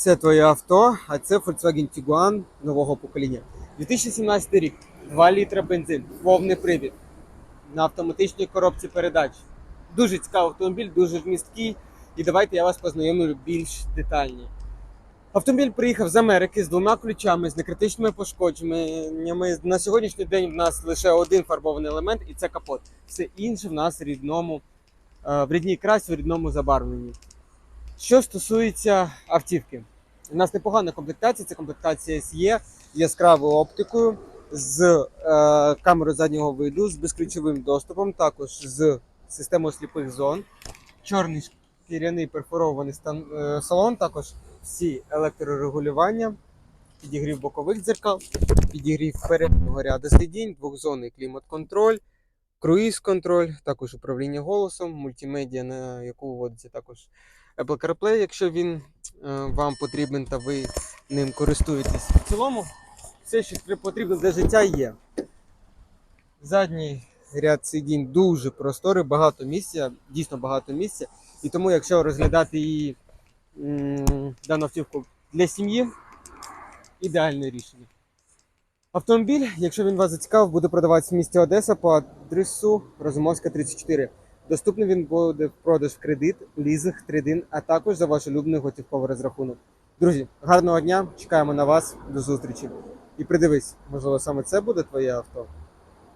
Це твоє авто, а це Volkswagen Tiguan нового покоління. 2017 рік, 2 літра бензин, повний привід на автоматичній коробці передач. Дуже цікавий автомобіль, дуже вмісткий. І давайте я вас познайомлю більш детальні. Автомобіль приїхав з Америки з двома ключами, з некритичними пошкодженнями. На сьогоднішній день в нас лише один фарбований елемент, і це капот. Все інше в нас рідному, е, в рідній красі, в рідному забарвленні. Що стосується автівки, у нас непогана комплектація. Це комплектація з яскравою оптикою, з е, камерою заднього виду, з безключовим доступом, також з системою сліпих зон, чорний шкіряний перфорований стан, е, салон, також всі електрорегулювання, підігрів бокових дзеркал, підігрів переднього ряду сидінь, двохзонний клімат-контроль, круїз-контроль, також управління голосом, мультимедіа, на яку вводиться також Apple CarPlay, якщо він вам потрібен та ви ним користуєтесь. В цілому, все, що потрібно для життя, є. Задній ряд сидінь дуже просторий, багато місця, дійсно багато місця. І тому, якщо розглядати її дану автівку для сім'ї, ідеальне рішення. Автомобіль, якщо він вас зацікавив, буде продаватися в місті Одеса по адресу Розумовська 34. Доступний він буде в продаж в кредит, лізинг, тридин, а також за ваш улюблений готівковий розрахунок. Друзі, гарного дня! Чекаємо на вас. До зустрічі. І придивись, можливо, саме це буде твоє авто.